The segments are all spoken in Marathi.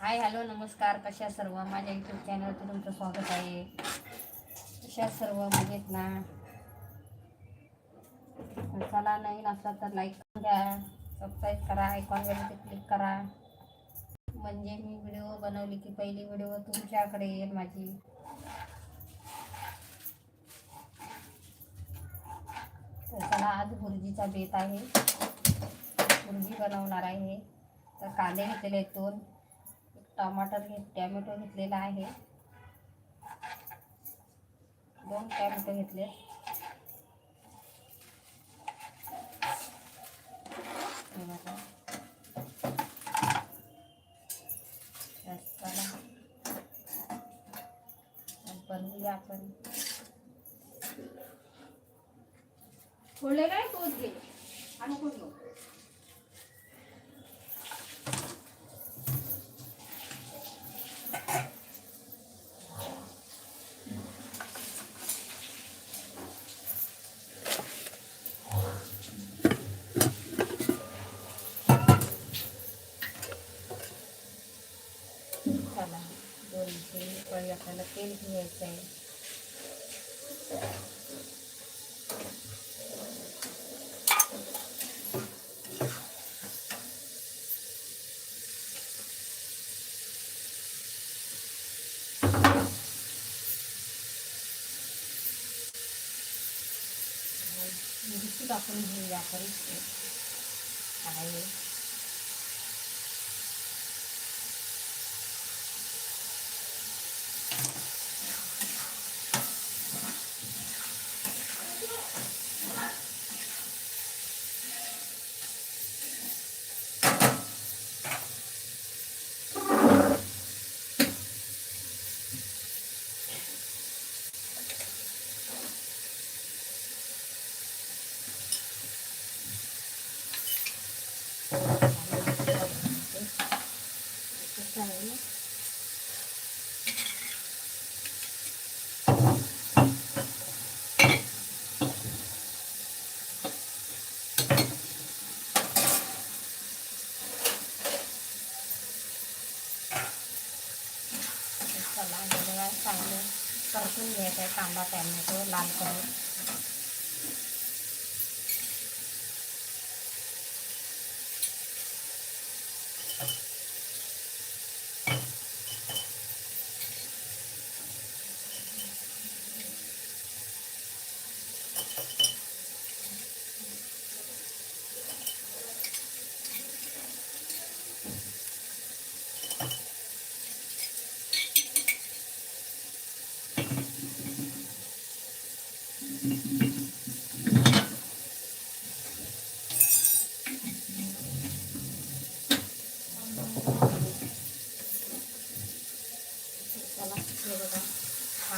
हाय हॅलो नमस्कार. कशा सर्व? माझ्या यूट्यूब चॅनलवर तुमचं स्वागत आहे. कशा सर्व? मजेत ना? चला नवीन असला तर लाईक करून द्या सबस्क्राईब करा आयकॉनवरती क्लिक करा. म्हणजे मी व्हिडिओ बनवली की पहिली व्हिडिओ तुमच्याकडे येईल माझी. तर चला आज भुर्जीचा बेत आहे. भुर्जी बनवणार आहे. तर कांदे घेतलेले आहेत दोन. टमाटर घेत टॅमॅटो घेतलेला आहे. दोन टॅमॅटो घेतले. बनवूया आपण. थोडे काय? तोच घे. आणि फोडलो चला दोनशे पळी आपल्याला तेल घ्यायचं आहे मिरची टाकून घेऊया आपण आहे कसं आहे ना चला हे बघा चांगलं परतून घ्यायचं आहे कांदा टॅमॅटो लाल करून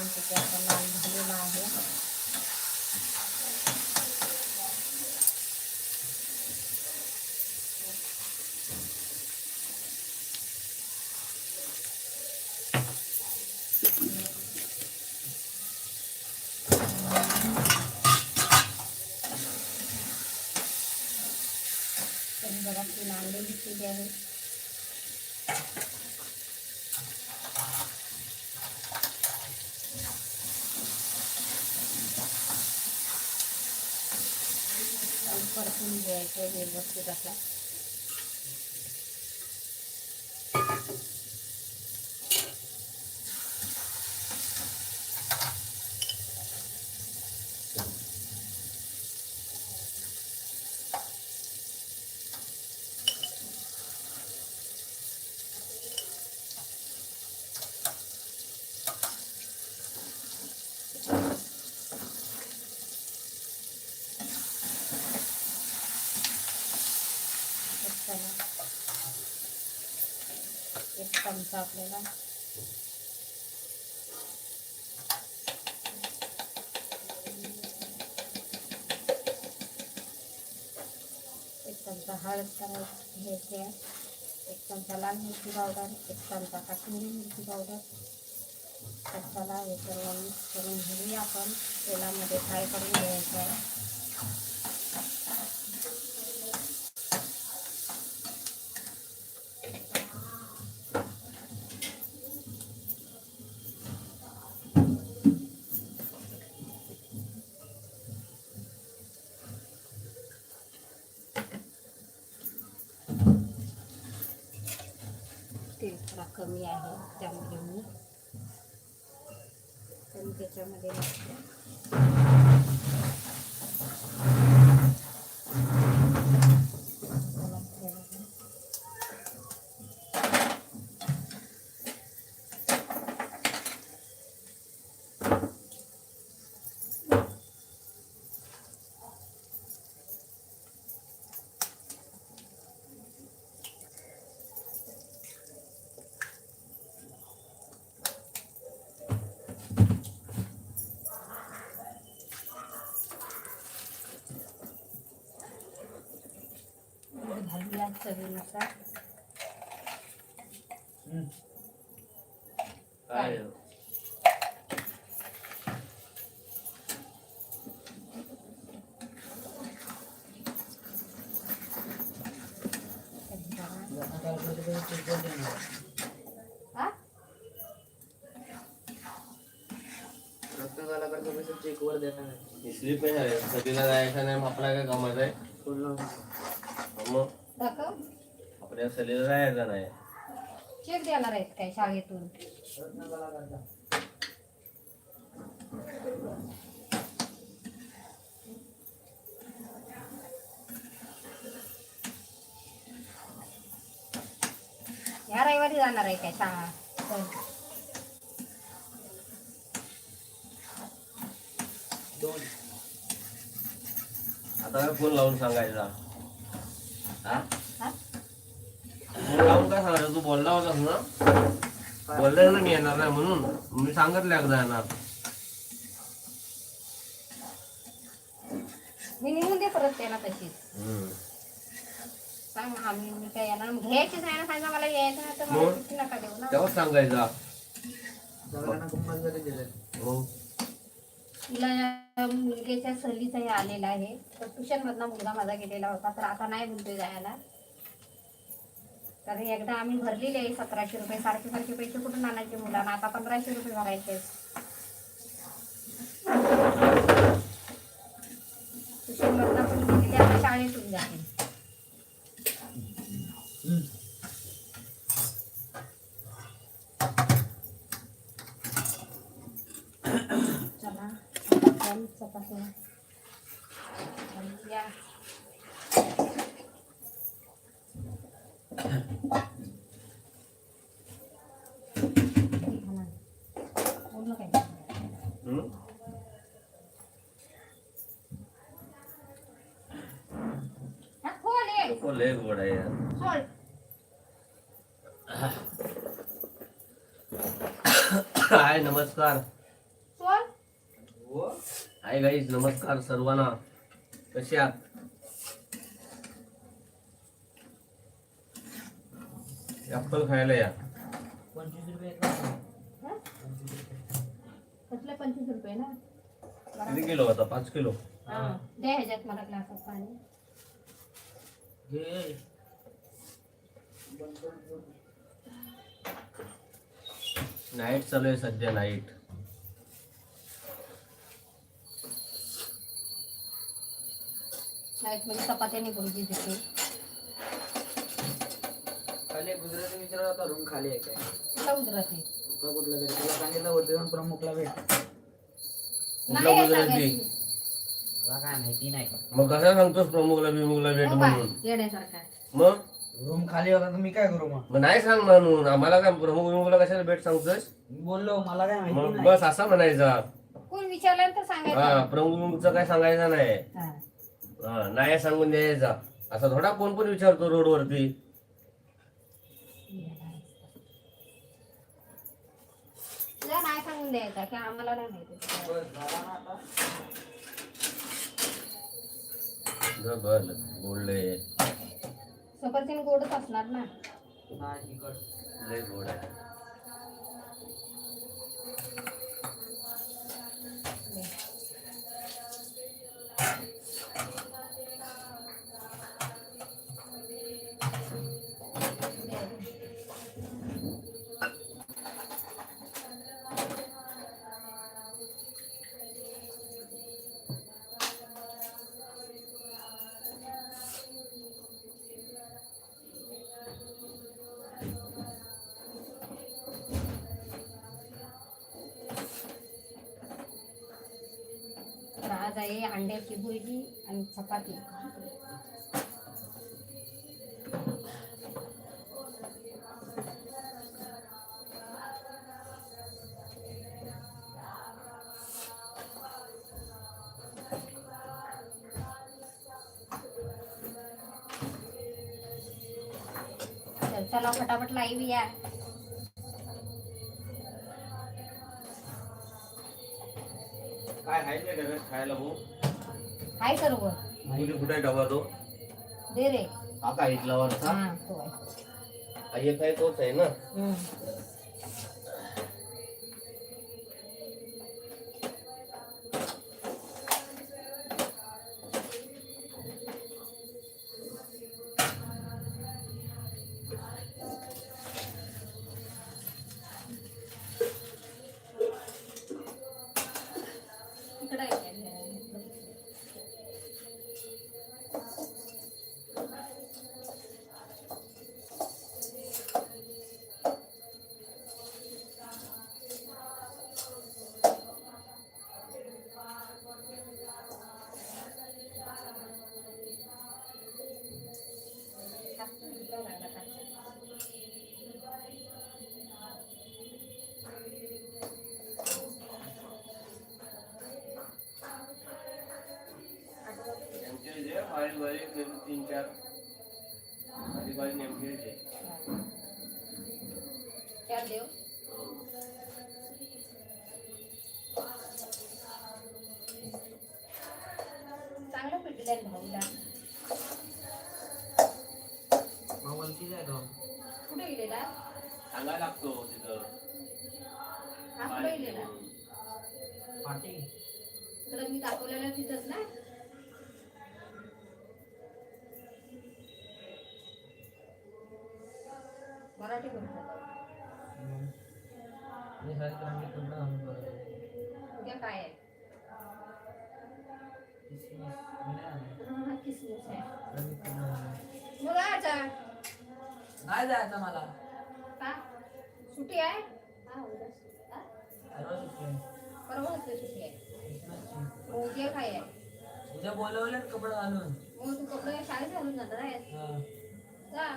छानपैकी आता लाल झालेला आहे. बघा तीन आहे आणि परतून घ्यायचं चमचा आपल्याला एक चमचा हळद एक चमचा लाल मिरची पावडर एक चमचा काश्मीरी मिरची पावडर तर चला हे सर्व मिक्स करून घेऊया आपण तेलामध्ये फ्राय करून घ्यायचं आहे कमी आहे त्यामुळे मी. कमी त्याच्यामध्ये टाकते. चला, हे बघा. मीठ घालूया चवीनुसार काय कधी बघा. हा? स्लीप आहे सगळीला जायचं नाही मग आपला काय कामाचं आहे मग दाखव आपल्या सलीला जायचं नाही. चेक देणार आहेत काय शाळेतून. ह्या रविवारी जाणार आहे काय शाळा? तर आता काय फोन लावून सांगायचा. हा? लावून काय सांगायचं तू बोलला होतास ना बोलले ना मी येणार नाही म्हणून मी सांगितलं एकदा येणार. मी निघून दे परत त्याला तशीच. हम्म. सांग आम्ही मी काय येणार? मग घ्यायचीच नाही ना सांगा मला यायचं नाही तर मला मग? सुट्टी नका देऊ ना. तेव्हाच सांगायचा. हो. तिला मुलगीच्या सहलीचा हे आलेला आहे. तर ट्युशन मधला मुलगा माझा गेलेला होता तर आता नाही म्हणतोय जायला. तर एकदा आम्ही भरलेले आहे सतराशे रुपये सारखे सारखे पैसे कुठून आणायचे मुलांना? आता पंधराशे रुपये भरायचे ट्युशन शाळेतून जाते. चला आपण चपात्या घालूया. हा ना. बोललो काय? हम्म? हा, खोल ये. नको लय गोड आहे यार. खोल. हाय नमस्कार. खोल. हाय गाईज नमस्कार सर्वांना. कसे आहात? ऍपल खायला या हा? कसले पंचवीस रुपये ना किती किलो होता? पाच किलो. हा. द्या ह्याच्यात मला ग्लासात पाणी. नाईट चालू आहे सध्या नाईट नाईटमध्ये चपात्याने भुर्जी देते खाली एक गुजराती विचारत होता रूम खाली आहे काय? कुठला गुजराती? तुला कुठला तरी तुला सांगितलं वरती जाऊन प्रमुखला भेट. कुठला नाही गुजराती सांगायची. मला काय माहिती नाही मग कसा सांगतोस प्रमुखला बिमुखला भेट हो बाय, म्हणून? मग? रूम खाली होता तर मी काय करू मग? मग नाही सांग म्हणून. आम्हाला काय प्रमुख बिमुखला कशाला भेट सांगतोस? मी बोललो मला काय माहिती मग नाही. बस असा म्हणायचा. कोण विचारल्यानंतर हा सांगायचं प्रमुख बिमुखचं काय सांगायचं नाही. हा. हा नाही सांगून द्यायचा. असा थोडा कोण पण विचारतो रोडवरती. सांगून द्यायचा की आम्हाला नाही माहिती बस, झाला ना आता? बरं बोलले सफरचंद गोडच असणार ना. लय गोड आहे अंड्याची भुर्जी आणि चपाती। चला फटाफट लाईव्ह या काय आहे घरात खायला भाऊ। हाय सर्व मुली कुठे डबा तो? दे रे. हा का इथला वरचा हा तो आहे. हा एक आहे तोच आहे ना? हम्म. कुठे गेलेला? सांगायला लागतो तिथं. हा कुठे गेलेला? पाटी इकडं मी दाखवलेलं तिथंच ना. मराठी बरोबर उद्या काय आहे? नाही जायचं मला का सुट्टी आहे हा सुट्टी. हा? परवा सुट्टी. परवा असते सुट्टी आहे क्रिसमसची. मग उद्या काय आहे उद्या बोलवलेत कपडे घालून मग तू कपडे शाळेत घालून जाणार आहे हा. जा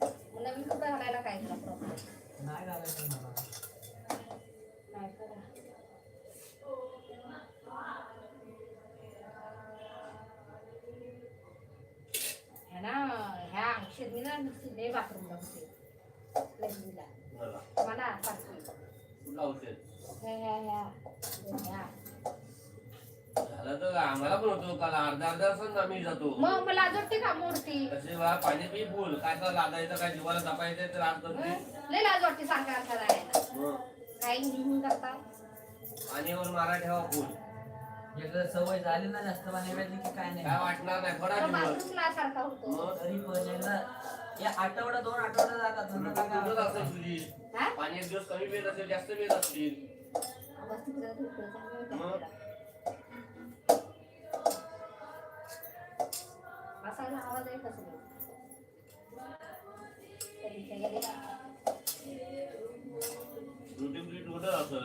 मग नवीन कपडे घालायला काय तुला प्रॉब्लेम नाही घालायचं मला औषधी ना नुसती लय बाथरूमला होते. लग्नीला मला पाठवी आम्हाला पण होतो. काल अर्धा अर्धा आम्ही जातो. मग मला जोडते का मूर्ती? कसे बा पाणी पी फुल. काय तर लागायचं काय जीवाला जपायचं तर आज लय लाज वाटते करता? पाणीवर मारा ठेवा फुल. एकदा सवय झाली ना जास्त पाणी की काय काय नाही वाटणार नाही पडा तर पण एकदा या आठवडा दोन आठवडा जातात नंतर काय कुठं वाटत असेल नाही. तुझी हा पाणी एक दिवस कमी पेत असेल जास्त पेत असतील मग? होतं. असा आवाज आहे ब्रीट कुठं असेल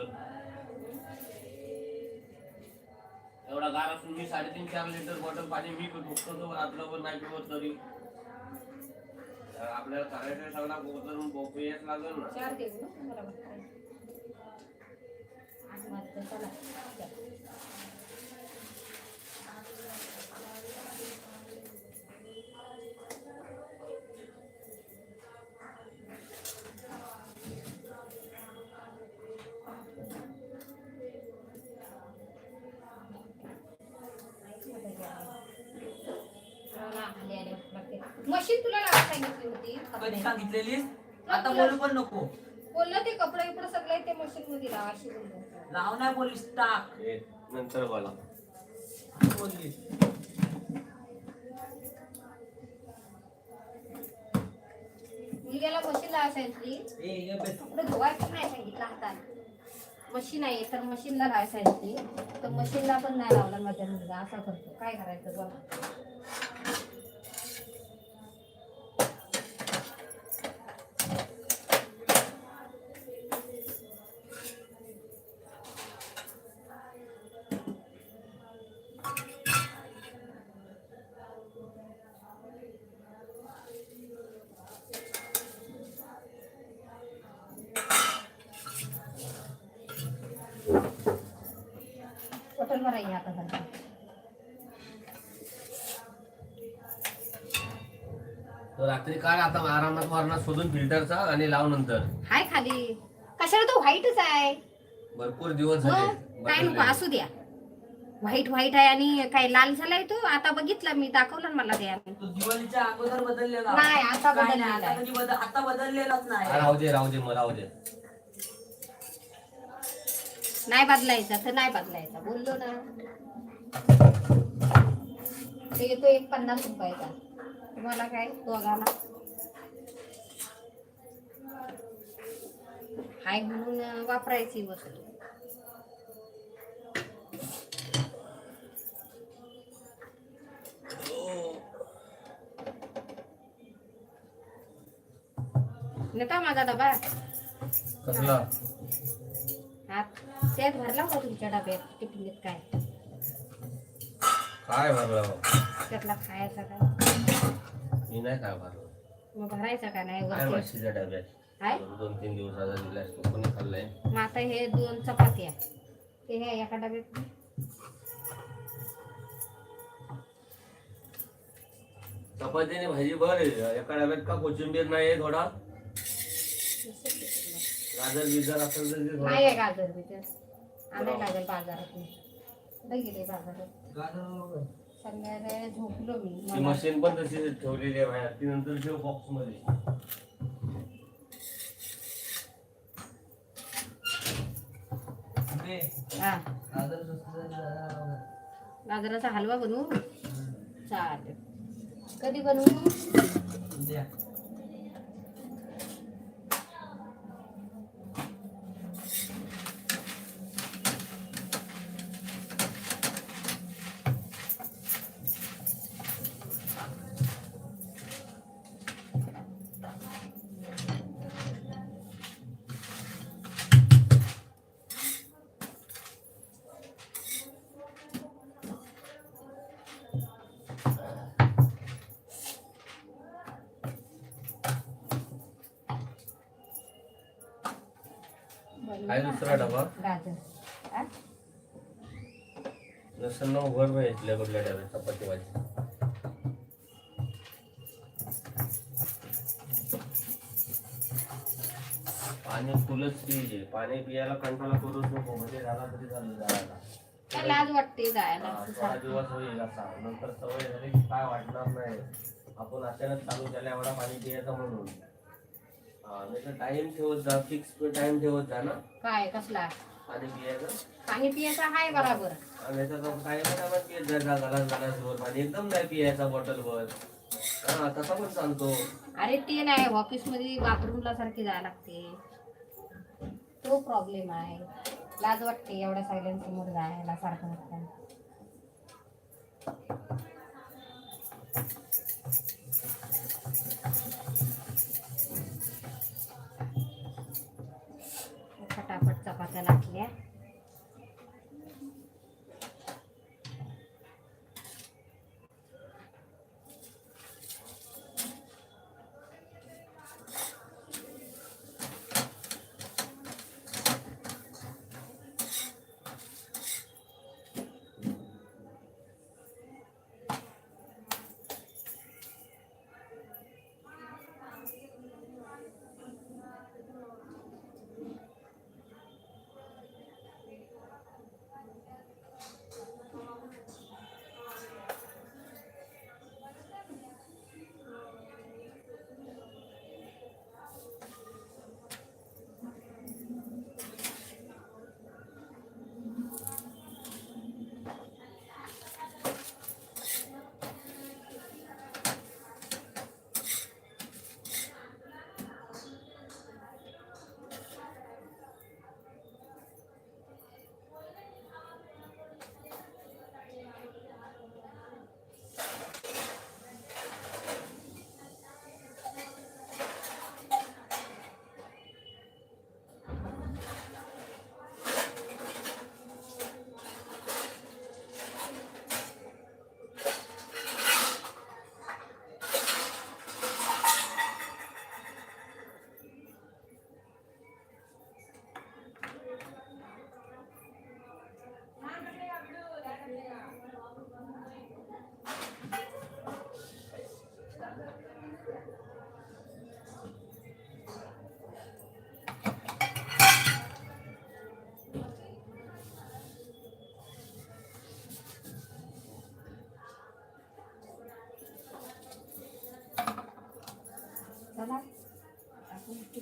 एवढा गार असून मी साडेतीन चार लिटर बॉटल पाणी मी फक्त तो रात्रभर नाही पिवत तर आपल्याला करायचं सगळा तर पेयच लागेल ना. चार देऊ ना तुम्हाला कधी कपडे. सांगितलेलीस? आता बोलू पण नको. बोललं ते कपडे बिपडे सगळे ते मशीन मध्ये लावा अशी बोललो लाव नाही बोलीस टाक. हे नंतर बोला. बोललीस. मी गेला मशीन लावायला सांगितली. ए ये बस कपडे धुवायचं नाही सांगितलं हातात मशीन आहे तर मशीनला लावायला सांगितली. तर मशीनला पण नाही लावला माझ्या मुलगा. असा करतो. काय करायचं बोला. रात्री काढ आता आरामात मारणार शोधून फिल्टरचा आणि लाव नंतर. हाय खाली. कशाला तो व्हाईटच आहे? भरपूर दिवस मग झाले काय नको बदलले. असू द्या. व्हाईट व्हाईट आहे आणि काय लाल झालाय तो? आता बघितला मी दाखवला ना मला तो दिवाळीच्या अगोदर बदललेला. नाही, आता काय नाही, बदललेला आता आहे. कधी बदल आता बदललेलाच हा, नाही राहू दे राहू दे मग राहू दे. नाही बदलायचा तर नाही बदलायचा. बोललो ना. ते येतो एक पन्नास रुपयाचा. तुम्हाला काय दोघाला हाय म्हणून वापरायची वस्तू. नेता माझा डबा? कसला? हात त्यात भरला होता तुमच्या डब्यात टिफिनीत काय? काय भरला त्यातला खायचा काय? मी नाही काय भरला? मग भरायचा का नाही? काय वरती म्हशीच्या डब्यात? काय? दोन दोन तीन दिवसाचा दिलास तो कोणी खाल्लाय? मग आता हे दोन चपात्या ते हे एका डब्यात चपातीने भाजी भर. एका डब्यात का कोशिंबीर नाही थोडा? गाजर बिजर असेल तर ते नाही आहे गाजर बिजर. आणायला लागेल बाजारात कुठे गेले बाजारात. गाजर संध्याकाळी झोपलो मी. ती मशीन पण तशी ठेवलेली आहे बाहेर. ती नंतर ठेव बॉक्समध्ये हा. गाजराचा हलवा बनवू? चालेल. कधी बनवू? काय दुसरा डबा. गाजर. हा? नसेल ना भर भेटल्या कुठल्या डब्यात चपाती भाजी. पाणी फुलच पिजे पाणी पियाला कंटाळा करूच नको म्हणजे झाला तरी झालं जायला. काय लाज वाटते जायला हा, थोडा. दिवस होईल असा. नंतर सवय झाली की काय वाटणार नाही. आपण अचानक चालू केल्या एवढा पाणी पियाचं म्हणून. नाही टाइम ठेवत जा फिक्स टाइम ठेवत जा ना. काय कसला? पाणी पियाचं. बराबर. आणि काय पियत जा जा गलास गलास वर पाणी. एकदम नाही पियाचा बॉटल वर. हा तसा पण चालतो अरे ते नाही ऑफिसमध्ये बाथरूमला सारखी जायला लागते. तो प्रॉब्लेम आहे. लाज वाटते एवढ्या सगळ्यांसमोर जायला सारखं सारखं फटाफट चपात्या लाटल्या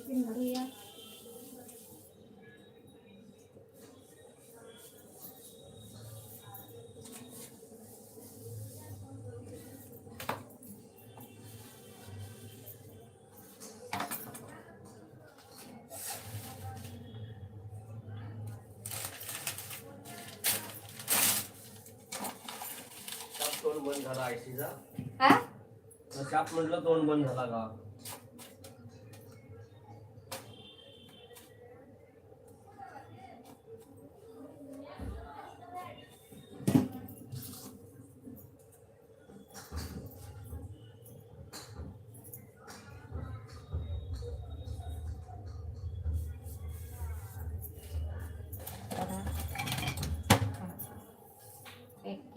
टिफिन भरूया बंद झाला आयसीचा हा? शाप म्हटलं तोंड बंद झाला का?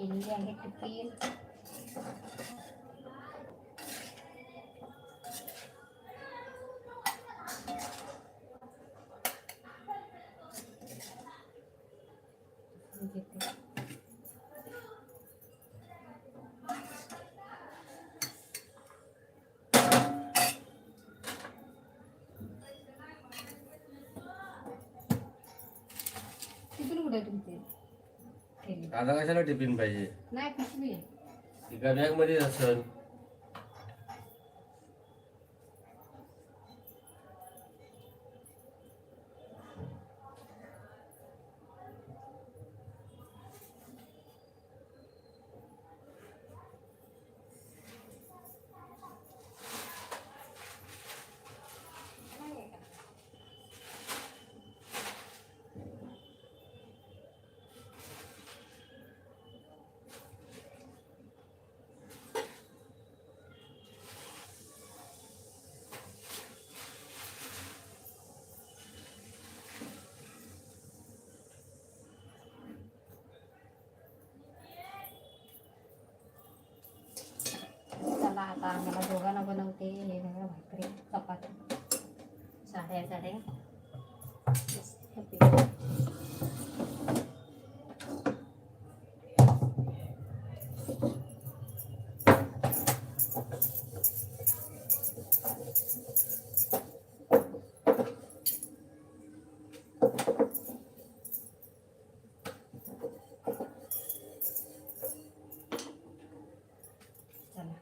anyway I get to peel आता कशाला टिफिन पाहिजे? नाही पिशवी. आहे एका बॅगमध्ये असेल चला आता आम्हाला दोघांना बनवते हे बघा भाकरी चपाती साड्या साड्या मस्त पैकी. चला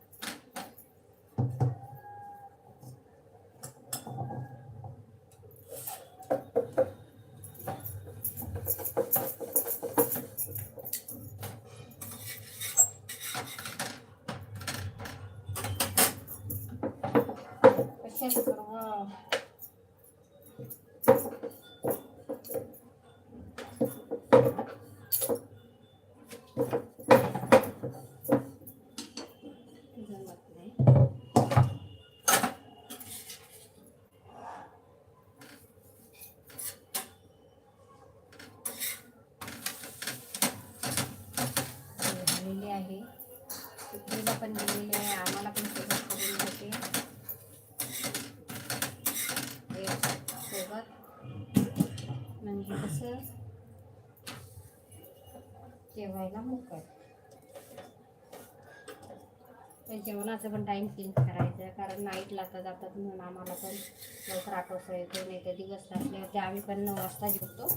कशाच सर्व जमत नाही हे झालेले आहे तुकडीला पण दिलेले आहे. आम्हाला पण सोबत करून देते. सोबत. म्हणजे कसं? जेवायला मोकळ. जेवणाचं पण टाईम चेंज करायचं कारण नाईट लाता जातात म्हणून आम्हाला पण लवकर आठवता येतो. नाही तर दिवस होते म्हणजे आम्ही पण नऊ वाजता जेवतो.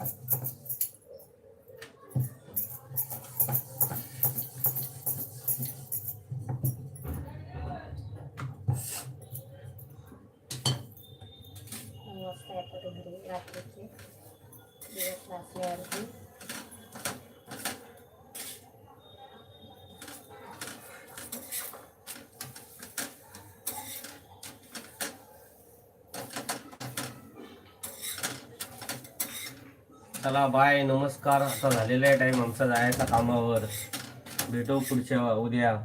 चला बाय नमस्कार. आता झालेला आहे टाईम आमचा जायचा कामावर. भेटू पुढच्या उद्या.